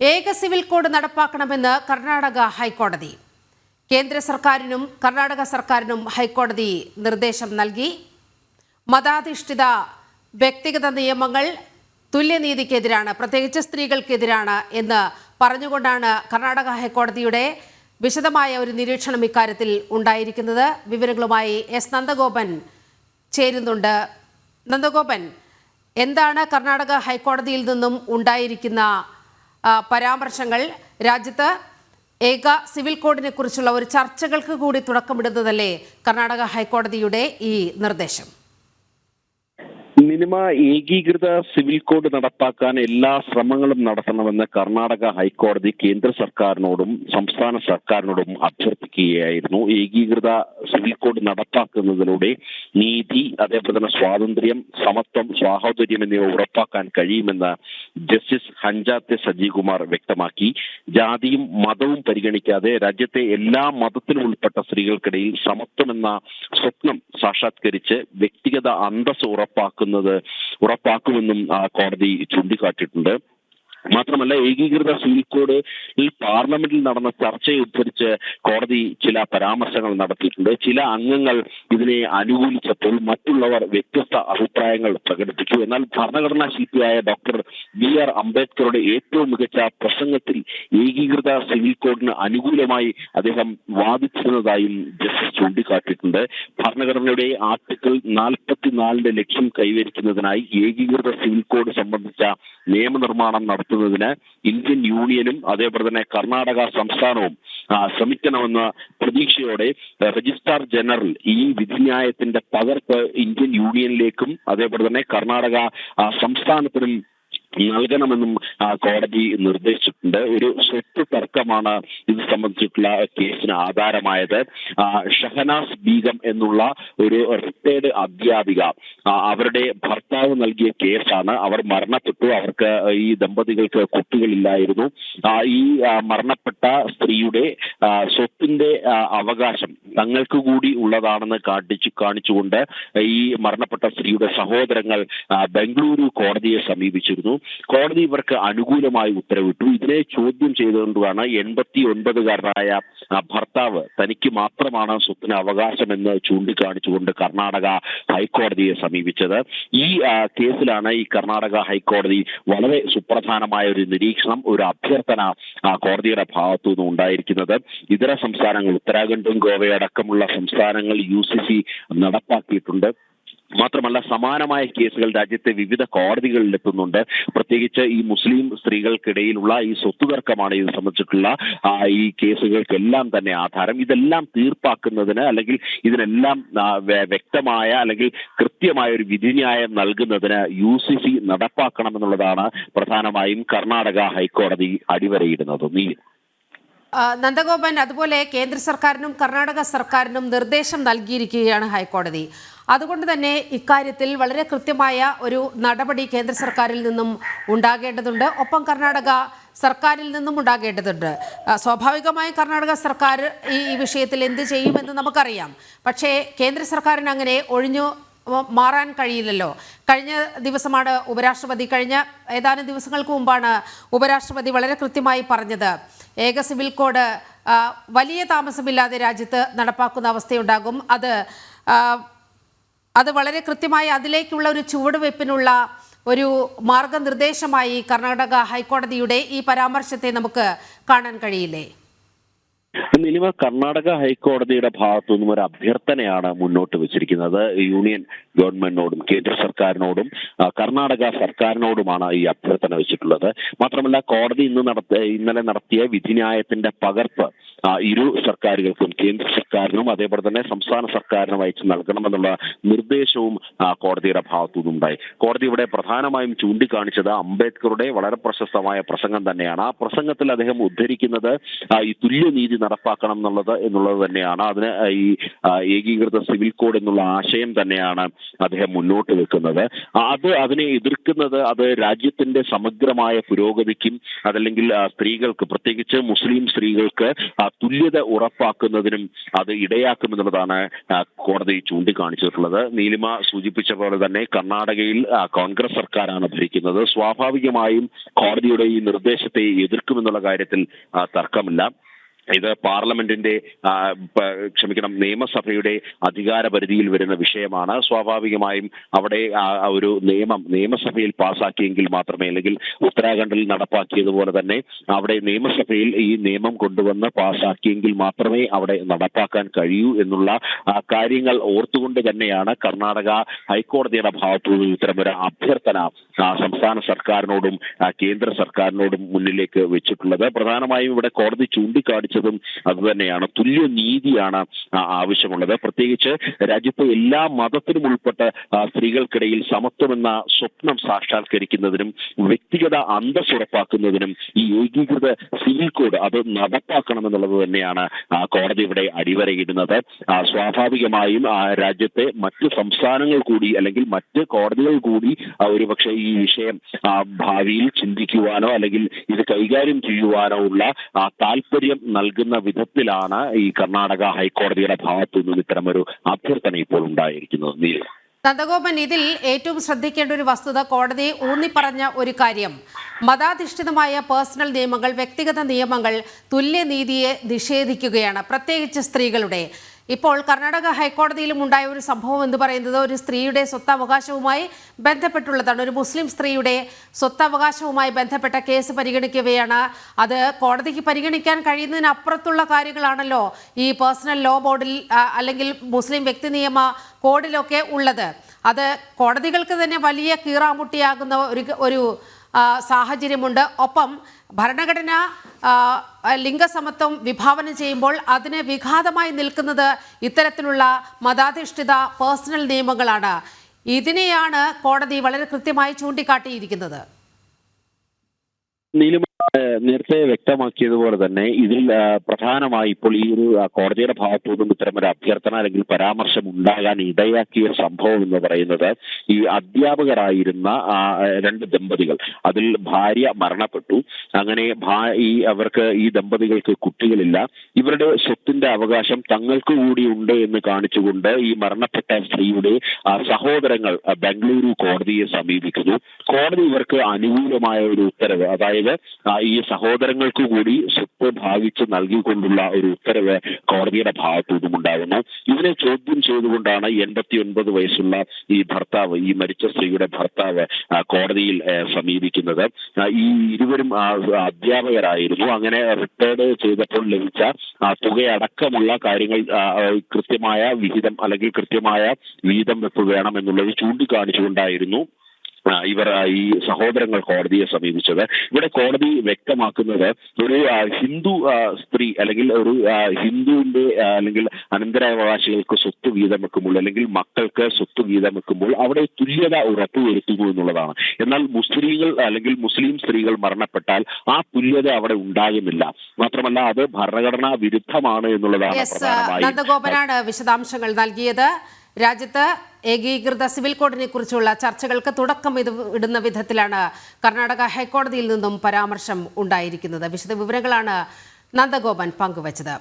ഏക civil code നടപ്പാക്കണമെന്ന് കർണാടക ഹൈക്കോടതി. കേന്ദ്ര സർക്കാരിനും കർണാടക സർക്കാരിനും ഹൈക്കോടതി നിർദ്ദേശം നൽകി. മതാധിഷ്ഠിത വ്യക്തിഗത നിയമങ്ങൾ തുല്യനീതിക്കെതിരാണ് പ്രത്യേകിച്ച് സ്ത്രീകൾക്കെതിരാണ് എന്ന് പറഞ്ഞുകൊണ്ടാണ് കർണാടക ഹൈക്കോടതിയുടെ വിശദമായ ഒരു നിരീക്ഷണം ഇക്കാര്യത്തിൽ ഉണ്ടായിരിക്കുന്നത്. വിവരങ്ങളുമായി എസ് നന്ദഗോപൻ ചേരുന്നുണ്ട്. നന്ദഗോപൻ എന്താണ് കർണാടക ഹൈക്കോടതിയിൽ നിന്നും ഉണ്ടായിരിക്കുന്ന പരാമർശങ്ങൾ രാജ്യത്ത് ഏക സിവിൽ കോഡിനെ കുറിച്ചുള്ള ഒരു ചർച്ചകൾക്ക് കൂടി തുടക്കമിടുന്നതല്ലേ കർണാടക ഹൈക്കോടതിയുടെ ഈ നിർദ്ദേശം? മിനിമ ഏകീകൃത സിവിൽ കോഡ് നടപ്പാക്കാൻ എല്ലാ ശ്രമങ്ങളും നടത്തണമെന്ന് കർണാടക ഹൈക്കോടതി കേന്ദ്ര സർക്കാരിനോടും സംസ്ഥാന സർക്കാരിനോടും അഭ്യർത്ഥിക്കുകയായിരുന്നു. ഏകീകൃത സിവിൽ കോഡ് നടപ്പാക്കുന്നതിലൂടെ നീതി അതേപോലെ തന്നെ സ്വാതന്ത്ര്യം സമത്വം സാഹോദര്യം എന്നിവ ഉറപ്പാക്കാൻ കഴിയുമെന്ന് ജസ്റ്റിസ് ഹഞ്ചാത്തെ സജീകുമാർ വ്യക്തമാക്കി. ജാതിയും മതവും പരിഗണിക്കാതെ രാജ്യത്തെ എല്ലാ മതത്തിലും ഉൾപ്പെട്ട സ്ത്രീകൾക്കിടയിൽ സമത്വം എന്ന സ്വപ്നം സാക്ഷാത്കരിച്ച് വ്യക്തിഗത അന്തസ് ഉറപ്പാക്കുന്നത് ഉറപ്പാക്കുമെന്നും ആ, കോടതി ചൂണ്ടിക്കാട്ടിയിട്ടുണ്ട്. മാത്രമല്ല ഏകീകൃത സിവിൽ കോഡ് ഈ പാർലമെന്റിൽ നടന്ന ചർച്ചയെ ഉദ്ധരിച്ച് കോടതി ചില പരാമർശങ്ങൾ നടത്തിയിട്ടുണ്ട്. ചില അംഗങ്ങൾ ഇതിനെ അനുകൂലിച്ചപ്പോൾ മറ്റുള്ളവർ വ്യത്യസ്ത അഭിപ്രായങ്ങൾ പ്രകടിപ്പിച്ചു. എന്നാൽ ഭരണഘടനാ ശില്പിയായ ഡോക്ടർ ബി ആർ അംബേദ്കറുടെ ഏറ്റവും മികച്ച പ്രസംഗത്തിൽ ഏകീകൃത സിവിൽ കോഡിന് അനുകൂലമായി അദ്ദേഹം വാദിച്ചിരുന്നതായും ജസ്റ്റിസ് ചൂണ്ടിക്കാട്ടിയിട്ടുണ്ട്. ഭരണഘടനയുടെ ആർട്ടിക്കിൾ നാൽപ്പത്തിനാലിന്റെ ലക്ഷ്യം കൈവരിക്കുന്നതിനായി ഏകീകൃത സിവിൽ കോഡ് സംബന്ധിച്ച നിയമനിർമ്മാണം നടത്തുന്നതിന് ഇന്ത്യൻ യൂണിയനും അതേപോലെ തന്നെ കർണാടക സംസ്ഥാനവും ശ്രമിക്കണമെന്ന പ്രതീക്ഷയോടെ രജിസ്ട്രാർ ജനറൽ ഈ വിധിന്യായത്തിന്റെ പകർപ്പ് ഇന്ത്യൻ യൂണിയനിലേക്കും അതേപോലെ തന്നെ കർണാടക സംസ്ഥാനത്തിനും നൽകണമെന്നും കോടതി നിർദ്ദേശിച്ചിട്ടുണ്ട്. ഒരു സ്വത്ത് തർക്കമാണ് ഇത് സംബന്ധിച്ചിട്ടുള്ള കേസിന് ആധാരമായത്. ഷഹനാസ് ബീഗം എന്നുള്ള ഒരു റിട്ടയർഡ് അധ്യാപിക അവരുടെ ഭർത്താവ് നൽകിയ കേസാണ്. അവർ മരണപ്പെട്ടു. അവർക്ക് ഈ ദമ്പതികൾക്ക് കുട്ടികളില്ലായിരുന്നു. ഈ മരണപ്പെട്ട സ്ത്രീയുടെ സ്വത്തിന്റെ അവകാശം തങ്ങൾക്ക് കൂടി ഉള്ളതാണെന്ന് കാണിച്ചു കാണിച്ചുകൊണ്ട് ഈ മരണപ്പെട്ട സ്ത്രീയുടെ സഹോദരങ്ങൾ ബംഗളൂരു കോടതിയെ സമീപിച്ചിരുന്നു. കോടതി ഇവർക്ക് അനുകൂലമായി ഉത്തരവിട്ടു. ഇതിനെ ചോദ്യം ചെയ്തുകൊണ്ടാണ് എൺപത്തി ഒൻപതുകാരനായ ഭർത്താവ് തനിക്ക് മാത്രമാണ് സ്വത്തിന് അവകാശമെന്ന് ചൂണ്ടിക്കാണിച്ചുകൊണ്ട് കർണാടക ഹൈക്കോടതിയെ സമീപിച്ചത്. ഈ കേസിലാണ് ഈ കർണാടക ഹൈക്കോടതി വളരെ സുപ്രധാനമായ ഒരു നിരീക്ഷണം ഒരു അഭ്യർത്ഥന കോടതിയുടെ ഭാഗത്തു നിന്ന് ഉണ്ടായിരിക്കുന്നത് ഇതര സംസ്ഥാനങ്ങൾ ഉത്തരാഖണ്ഡും ഗോവയടക്കമുള്ള സംസ്ഥാനങ്ങൾ യു സി സി നടപ്പാക്കിയിട്ടുണ്ട്. മാത്രമല്ല സമാനമായ കേസുകൾ രാജ്യത്തെ വിവിധ കോടതികളിൽ എത്തുന്നുണ്ട്. പ്രത്യേകിച്ച് ഈ മുസ്ലിം സ്ത്രീകൾക്കിടയിലുള്ള ഈ സ്വത്ത് തർക്കമാണ് ഇത് സംബന്ധിച്ചിട്ടുള്ള ഈ കേസുകൾക്കെല്ലാം തന്നെ ആധാരം. ഇതെല്ലാം തീർപ്പാക്കുന്നതിന് അല്ലെങ്കിൽ ഇതിനെല്ലാം വ്യക്തമായ അല്ലെങ്കിൽ കൃത്യമായ ഒരു വിധിന്യായം നൽകുന്നതിന് യു സി സി നടപ്പാക്കണമെന്നുള്ളതാണ് പ്രധാനമായും കർണാടക ഹൈക്കോടതി അടിവരയിടുന്നത്. നീ നന്ദഗോപൻ അതുപോലെ കേന്ദ്ര സർക്കാരിനും കർണാടക സർക്കാരിനും നിർദ്ദേശം നൽകിയിരിക്കുകയാണ് ഹൈക്കോടതി. അതുകൊണ്ട് തന്നെ ഇക്കാര്യത്തിൽ വളരെ കൃത്യമായ ഒരു നടപടി കേന്ദ്ര സർക്കാരിൽ നിന്നും ഉണ്ടാകേണ്ടതുണ്ട്. ഒപ്പം കർണാടക സർക്കാരിൽ നിന്നും ഉണ്ടാകേണ്ടതുണ്ട്. സ്വാഭാവികമായും കർണാടക സർക്കാർ ഈ വിഷയത്തിൽ എന്ത് ചെയ്യുമെന്ന് നമുക്കറിയാം. പക്ഷേ കേന്ദ്ര സർക്കാരിന് അങ്ങനെ ഒഴിഞ്ഞു മാറാൻ കഴിയില്ലല്ലോ. കഴിഞ്ഞ ദിവസമാണ് ഉപരാഷ്ട്രപതി കഴിഞ്ഞ ഏതാനും ദിവസങ്ങൾക്ക് മുമ്പാണ് ഉപരാഷ്ട്രപതി വളരെ കൃത്യമായി പറഞ്ഞത്. ഏക സിവിൽ കോഡ് വലിയ താമസമില്ലാതെ രാജ്യത്ത് നടപ്പാക്കുന്ന അവസ്ഥയുണ്ടാകും. അത് അത് വളരെ കൃത്യമായി അതിലേക്കുള്ള ഒരു ചുവടുവയ്പ്പിനുള്ള ഒരു മാർഗനിർദ്ദേശമായി കർണാടക ഹൈക്കോടതിയുടെ ഈ പരാമർശത്തെ നമുക്ക് കാണാൻ കഴിയില്ലേ? നിലവിൽ കർണാടക ഹൈക്കോടതിയുടെ ഭാഗത്തു നിന്നും ഒരു അഭ്യർത്ഥനയാണ് മുന്നോട്ട് വെച്ചിരിക്കുന്നത്. യൂണിയൻ ഗവൺമെന്റിനോടും കേന്ദ്ര സർക്കാരിനോടും കർണാടക സർക്കാരിനോടുമാണ് ഈ അഭ്യർത്ഥന വെച്ചിട്ടുള്ളത്. മാത്രമല്ല കോടതി ഇന്ന് നടത്തിയ ഇന്നലെ നടത്തിയ വിധിന്യായത്തിന്റെ പകർപ്പ് ഇരു സർക്കാരുകൾക്കും കേന്ദ്ര സർക്കാരിനും അതേപോലെ തന്നെ സംസ്ഥാന സർക്കാരിനും അയച്ചു നൽകണമെന്നുള്ള നിർദ്ദേശവും കോടതിയുടെ ഭാഗത്തു നിന്നുണ്ടായി കോടതി ഇവിടെ പ്രധാനമായും ചൂണ്ടിക്കാണിച്ചത് അംബേദ്കറുടെ വളരെ പ്രശസ്തമായ പ്രസംഗം തന്നെയാണ്. ആ പ്രസംഗത്തിൽ അദ്ദേഹം ഉദ്ധരിക്കുന്നത് ഈ തുല്യനീതി നടപ്പാക്കണം എന്നുള്ളത് എന്നുള്ളത് തന്നെയാണ്. അതിന് ഈ ഏകീകൃത സിവിൽ കോഡ് എന്നുള്ള ആശയം തന്നെയാണ് അദ്ദേഹം മുന്നോട്ട് വെക്കുന്നത്. അത് അതിനെ എതിർക്കുന്നത് അത് രാജ്യത്തിന്റെ സമഗ്രമായ പുരോഗതിക്കും അതല്ലെങ്കിൽ സ്ത്രീകൾക്ക് പ്രത്യേകിച്ച് മുസ്ലിം സ്ത്രീകൾക്ക് തുല്യത ഉറപ്പാക്കുന്നതിനും അത് ഇടയാക്കുമെന്നുള്ളതാണ് കോടതി ചൂണ്ടിക്കാണിച്ചിട്ടുള്ളത്. നീലിമ സൂചിപ്പിച്ച പോലെ തന്നെ കർണാടകയിൽ കോൺഗ്രസ് സർക്കാരാണ് ഭരിക്കുന്നത്. സ്വാഭാവികമായും കോടതിയുടെ ഈ നിർദ്ദേശത്തെ എതിർക്കുമെന്നുള്ള കാര്യത്തിൽ തർക്കമില്ല. ഇത് പാർലമെന്റിന്റെ ക്ഷമിക്കണം നിയമസഭയുടെ അധികാര പരിധിയിൽ വരുന്ന വിഷയമാണ്. സ്വാഭാവികമായും അവിടെ ഒരു നിയമം നിയമസഭയിൽ പാസാക്കിയെങ്കിൽ മാത്രമേ അല്ലെങ്കിൽ ഉത്തരാഖണ്ഡിൽ നടപ്പാക്കിയതുപോലെ തന്നെ അവിടെ നിയമസഭയിൽ ഈ നിയമം കൊണ്ടുവന്ന് പാസാക്കിയെങ്കിൽ മാത്രമേ അവിടെ നടപ്പാക്കാൻ കഴിയൂ എന്നുള്ള കാര്യങ്ങൾ ഓർത്തുകൊണ്ട് തന്നെയാണ് കർണാടക ഹൈക്കോടതിയുടെ ഭാഗത്തു നിന്ന് ഇത്തരമൊരു അഭ്യർത്ഥന സംസ്ഥാന സർക്കാരിനോടും കേന്ദ്ര സർക്കാരിനോടും മുന്നിലേക്ക് വെച്ചിട്ടുള്ളത്. പ്രധാനമായും ഇവിടെ കോടതി ചൂണ്ടിക്കാണിച്ചതും അതുതന്നെയാണ്. തുല്യ നീതിയാണ് ആവശ്യമുള്ളത്. പ്രത്യേകിച്ച് രാജ്യത്തെ എല്ലാ മതത്തിനും ഉൾപ്പെട്ട സ്ത്രീകൾക്കിടയിൽ സമത്വമെന്ന സ്വപ്നം സാക്ഷാത്കരിക്കുന്നതിനും വ്യക്തിഗത അന്തസ് ഉറപ്പാക്കുന്നതിനും ഈ ഏകീകൃത സിവിൽ കോഡ് അത് നടപ്പാക്കണമെന്നുള്ളത് തന്നെയാണ് കോടതി ഇവിടെ അടിവരയിടുന്നത്. സ്വാഭാവികമായും രാജ്യത്തെ മറ്റ് സംസ്ഥാനങ്ങൾ കൂടി അല്ലെങ്കിൽ മറ്റ് കോടതികൾ കൂടി ഒരുപക്ഷെ ഈ വിഷയം ഭാവിയിൽ ചിന്തിക്കുവാനോ അല്ലെങ്കിൽ ഇത് കൈകാര്യം ചെയ്യുവാനോ ഉള്ള താല്പര്യം നൽകുന്ന വിധത്തിലാണ് ഈ കർണാടക ഹൈക്കോടതിയുടെ ഭാഗത്തു നിന്നും ഇത്തരമൊരു അഭ്യർത്ഥന ഇപ്പോൾ ഉണ്ടായിരിക്കുന്നത് നന്ദഗോപൻ ഇതിൽ ഏറ്റവും ശ്രദ്ധിക്കേണ്ട ഒരു വസ്തുത കോടതി ഊന്നിപ്പറഞ്ഞ ഒരു കാര്യം. മതാധിഷ്ഠിതമായ പേഴ്സണൽ നിയമങ്ങൾ വ്യക്തിഗത നിയമങ്ങൾ തുല്യനീതിയെ നിഷേധിക്കുകയാണ്. പ്രത്യേകിച്ച് സ്ത്രീകളുടെ. ഇപ്പോൾ കർണാടക ഹൈക്കോടതിയിലും ഉണ്ടായ ഒരു സംഭവം എന്ന് പറയുന്നത് ഒരു സ്ത്രീയുടെ സ്വത്തവകാശവുമായി ബന്ധപ്പെട്ടുള്ളതാണ്. ഒരു മുസ്ലിം സ്ത്രീയുടെ സ്വത്തവകാശവുമായി ബന്ധപ്പെട്ട കേസ് പരിഗണിക്കവെയാണ്. അത് കോടതിക്ക് പരിഗണിക്കാൻ കഴിയുന്നതിനപ്പുറത്തുള്ള കാര്യങ്ങളാണല്ലോ ഈ പേഴ്സണൽ ലോ ബോർഡിൽ അല്ലെങ്കിൽ മുസ്ലിം വ്യക്തി നിയമ കോഡിലൊക്കെ ഉള്ളത്. അത് കോടതികൾക്ക് തന്നെ വലിയ കീറാമുട്ടിയാകുന്ന ഒരു ഒരു സാഹചര്യമുണ്ട്. ഒപ്പം ഭരണഘടന ലിംഗസമത്വം വിഭാവനം ചെയ്യുമ്പോൾ അതിന് വിഘാതമായി നിൽക്കുന്നത് ഇത്തരത്തിലുള്ള മതാധിഷ്ഠിത പേഴ്സണൽ നിയമങ്ങളാണ്. ഇതിനെയാണ് കോടതി വളരെ കൃത്യമായി ചൂണ്ടിക്കാട്ടിയിരിക്കുന്നത്. നീലിമ നേരത്തെ വ്യക്തമാക്കിയതുപോലെ തന്നെ ഇതിൽ പ്രധാനമായി ഇപ്പോൾ ഈ ഒരു കോടതിയുടെ ഭാഗത്തു നിന്നും ഇത്തരമൊരു അഭ്യർത്ഥന അല്ലെങ്കിൽ പരാമർശം ഉണ്ടാകാൻ ഇടയാക്കിയ സംഭവം എന്ന് പറയുന്നത് ഈ അധ്യാപകരായിരുന്ന രണ്ട് ദമ്പതികൾ. അതിൽ ഭാര്യ മരണപ്പെട്ടു. അങ്ങനെ ഈ അവർക്ക് ഈ ദമ്പതികൾക്ക് കുട്ടികളില്ല. ഇവരുടെ സ്വത്തിന്റെ അവകാശം തങ്ങൾക്ക് കൂടി ഉണ്ട് എന്ന് കാണിച്ചുകൊണ്ട് ഈ മരണപ്പെട്ട സ്ത്രീയുടെ സഹോദരങ്ങൾ ബംഗളൂരു കോടതിയെ സമീപിക്കുന്നു. കോടതി ഇവർക്ക് അനുകൂലമായ ഒരു ഉത്തരവ് അതായത് ഈ സഹോദരങ്ങൾക്ക് കൂടി സ്വത്ത് ഭാവിച്ച് നൽകിക്കൊണ്ടുള്ള ഒരു ഉത്തരവ് കോടതിയുടെ ഭാഗത്തു നിന്നും ഉണ്ടാകുന്നു ഇതിനെ ചോദ്യം ചെയ്തുകൊണ്ടാണ് എൺപത്തി ഒൻപത് വയസ്സുള്ള ഈ ഭർത്താവ് ഈ മരിച്ച സ്ത്രീയുടെ ഭർത്താവ് കോടതിയിൽ സമീപിക്കുന്നത്. ഈ ഇരുവരും അധ്യാപകരായിരുന്നു. അങ്ങനെ റിട്ടയർഡ് ചെയ്തപ്പോൾ ലഭിച്ച തുകയടക്കമുള്ള കാര്യങ്ങൾ കൃത്യമായ വിഹിതം അല്ലെങ്കിൽ കൃത്യമായ വീതം വെപ്പ് വേണമെന്നുള്ളത് ചൂണ്ടിക്കാണിച്ചുകൊണ്ടായിരുന്നു. ഇവർ ഈ സഹോദരങ്ങൾ കോടതിയെ സമീപിച്ചത്. ഇവിടെ കോടതി വ്യക്തമാക്കുന്നത് ഒരു ഹിന്ദു സ്ത്രീ അല്ലെങ്കിൽ ഒരു ഹിന്ദുവിന്റെ അല്ലെങ്കിൽ അനന്തരാവകാശികൾക്ക് സ്വത്ത് വീതം വെക്കുമ്പോൾ അല്ലെങ്കിൽ മക്കൾക്ക് സ്വത്ത് വീതം വെക്കുമ്പോൾ അവിടെ തുല്യത ഉറപ്പുവരുത്തുന്നു എന്നുള്ളതാണ്. എന്നാൽ മുസ്ലിങ്ങൾ അല്ലെങ്കിൽ മുസ്ലിം സ്ത്രീകൾ മരണപ്പെട്ടാൽ ആ തുല്യത അവിടെ ഉണ്ടാകുന്നില്ല. മാത്രമല്ല അത് ഭരണഘടനാ വിരുദ്ധമാണ് എന്നുള്ളതാണ് വിശദാംശങ്ങൾ നൽകിയത്. രാജ്യത്ത് ഏകീകൃത സിവിൽ കോഡിനെ കുറിച്ചുള്ള ചർച്ചകൾക്ക് തുടക്കം ഇത് ഇടുന്ന വിധത്തിലാണ് കർണാടക ഹൈക്കോടതിയിൽ നിന്നും പരാമർശം ഉണ്ടായിരിക്കുന്നത്. വിശദ വിവരങ്ങളാണ് നന്ദഗോപൻ പങ്കുവച്ചത്.